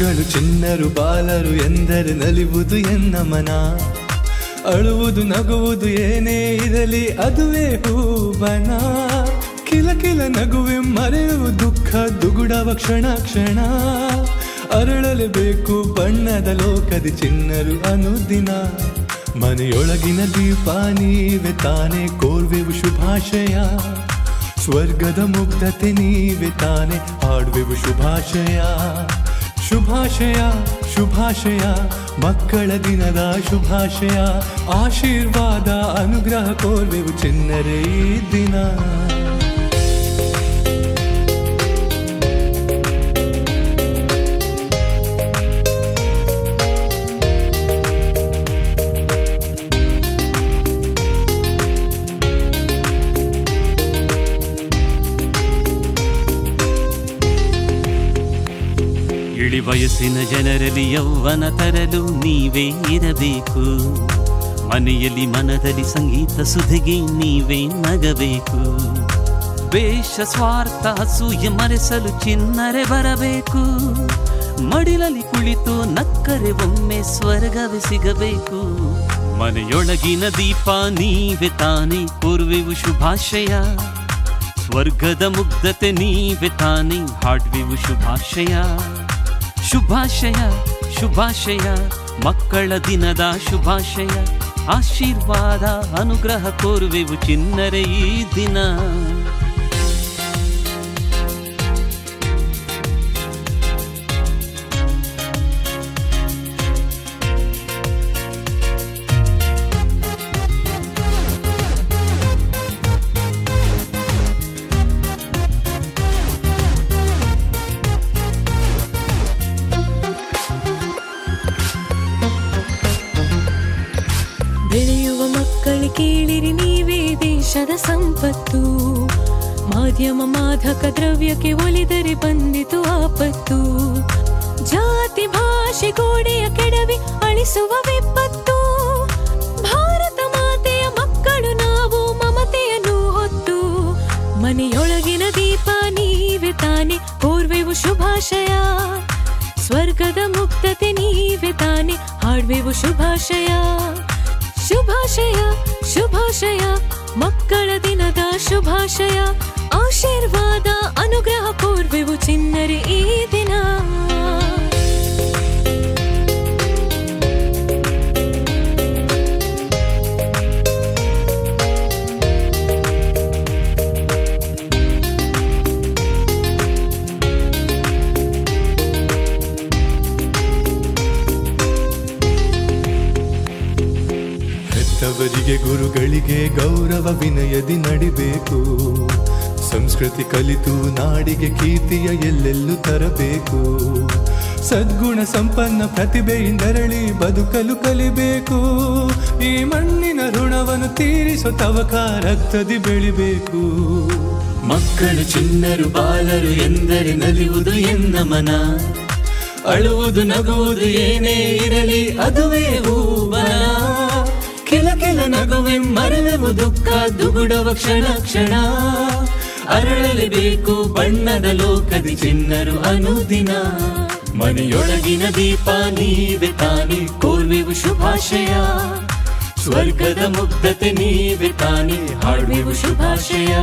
ಮಕ್ಕಳು ಚಿನ್ನರು ಬಾಲರು ಎಂದರೆ ನಲಿವುದು ಎನ್ನ ಮನ? ಅಳುವುದು ನಗುವುದು ಏನೇ ಇರಲಿ ಅದುವೇ ಹೂವನ ಕಿಲ ಕಿಲ ನಗುವೆ ಮರೆಯುವ ದುಃಖ ದುಗುಡವ ಕ್ಷಣ ಕ್ಷಣ. ಅರಳಲೇಬೇಕು ಬಣ್ಣದ ಲೋಕದಿ ಚಿನ್ನರು ಅನುದಿನ. ಮನೆಯೊಳಗಿನ ದೀಪ ನೀವೆ ತಾನೇ ಕೋರ್ವೆವು ಶುಭಾಶಯ. ಸ್ವರ್ಗದ ಮುಗ್ಧತೆ ನೀವೆ ತಾನೆ ಹಾಡುವೆವು ಶುಭಾಶಯ. ಶುಭಾಶಯ ಶುಭಾಶಯ ಮಕ್ಕಳ ದಿನದ ಶುಭಾಶಯ ಆಶೀರ್ವಾದ ಅನುಗ್ರಹ ಕೋರ್ವೆವು ಚೆನ್ನರೇ ದಿನ. ಇಳಿ ವಯಸ್ಸಿನ ಜನರಲ್ಲಿ ಯೌವನ ತರಲು ನೀವೇ ಇರಬೇಕು. ಮನೆಯಲ್ಲಿ ಮನದಲ್ಲಿ ಸಂಗೀತ ಸುಧಿಗೆ ನೀವೇ ನಗಬೇಕು. ವೇಷ ಸ್ವಾರ್ಥ, ಅಸೂಯೆ ಮರೆಸಲು ಚಿನ್ನರೆ ಬರಬೇಕು. ಮಡಿಲಲ್ಲಿ ಕುಳಿತು ನಕ್ಕರೆ ಒಮ್ಮೆ ಸ್ವರ್ಗವೇ ಸಿಗಬೇಕು. ಮನೆಯೊಳಗಿನ ದೀಪ ನೀವೆ ತಾನೇ, ಪೂರ್ವಿವು ಶುಭಾಶಯ. ಸ್ವರ್ಗದ ಮುಗ್ಧತೆ ನೀವೆ ತಾನೇ, ಹಾಡ್ವಿವು ಶುಭಾಶಯ. ಶುಭಾಶಯ ಶುಭಾಶಯ. ಮಕ್ಕಳ ದಿನದ ಶುಭಾಶಯ. ಆಶೀರ್ವಾದ ಅನುಗ್ರಹ ಕೋರುವೆವು ಚಿನ್ನರೆ ಈ ದಿನ. ಕೇಳಿರಿ ನೀವೇ ದೇಶದ ಸಂಪತ್ತು. ಮಾಧ್ಯಮ ಮಾದಕ ದ್ರವ್ಯಕ್ಕೆ ಒಲಿದರೆ ಬಂದಿತು ಆಪತ್ತು. ಜಾತಿ, ಭಾಷೆ, ಗೋಡೆಯ ಕೆಡವಿ ಅಳಿಸುವ ವಿಪತ್ತು. ಭಾರತ ಮಾತೆಯ ಮಕ್ಕಳು ನಾವು ಮಮತೆಯನ್ನು ಹೊತ್ತು. ಮನೆಯೊಳಗಿನ ದೀಪ ನೀವೆ ತಾನೆ ಕೋರ್ವೆವು ಶುಭಾಶಯ. ಸ್ವರ್ಗದ ಮುಕ್ತತೆ ನೀವೆ ತಾನೆ ಹಾಡ್ವೆವು ಶುಭಾಶಯ. ಶುಭಾಶಯ ಶುಭಾಶಯ ಮಕ್ಕಳ ದಿನದ ಶುಭಾಶಯ ಆಶೀರ್ವಾದ ಅನುಗ್ರಹ ಕೋರ್ವೆವು ಚಿನ್ನರಿ ಈ ದಿನ. ಹೆತ್ತವರಿಗೆ ಗುರುಗಳಿಗೆ ಗೌರವ ವಿನಯದಿ ನಡಿಬೇಕು. ಸಂಸ್ಕೃತಿ ಕಲಿತು ನಾಡಿಗೆ ಕೀರ್ತಿಯ ಎಲ್ಲೆಲ್ಲೂ ತರಬೇಕು. ಸದ್ಗುಣ ಸಂಪನ್ನ ಪ್ರತಿಭೆಯಿಂದರಳಿ ಬದುಕಲು ಕಲಿಬೇಕು. ಈ ಮಣ್ಣಿನ ಋಣವನ್ನು ತೀರಿಸೋ ತವಕ ರಕ್ತದಿ ಬೆಳಿಬೇಕು. ಮಕ್ಕಳು ಚಿನ್ನರು, ಬಾಲರು ಎಂದರೆ ನಲಿಯುವುದು ಎನ್ನ ಮನ? ಅಳುವುದು, ನಗುವುದು ಏನೇ ಇರಲಿ, ಅದುವೇ ಹೂವನ ಕೆಲ ನಗುವೆ ಮರೆವೆವು ದುಃಖ ದುಗುಡವ ಕ್ಷಣ ಕ್ಷಣ. ಅರಳಲೇಬೇಕು ಬಣ್ಣದ ಲೋಕದಿ ಚಿನ್ನರು ಅನುದಿನ. ಮನೆಯೊಳಗಿನ ದೀಪ ನೀವೆ ತಾನೆ ಕೋರ್ವೆವು ಶುಭಾಶಯ. ಸ್ವರ್ಗದ ಮುಗ್ಧತೆ ನೀವೆ ತಾನೆ ಹಾಡುವೆವು ಶುಭಾಶಯ.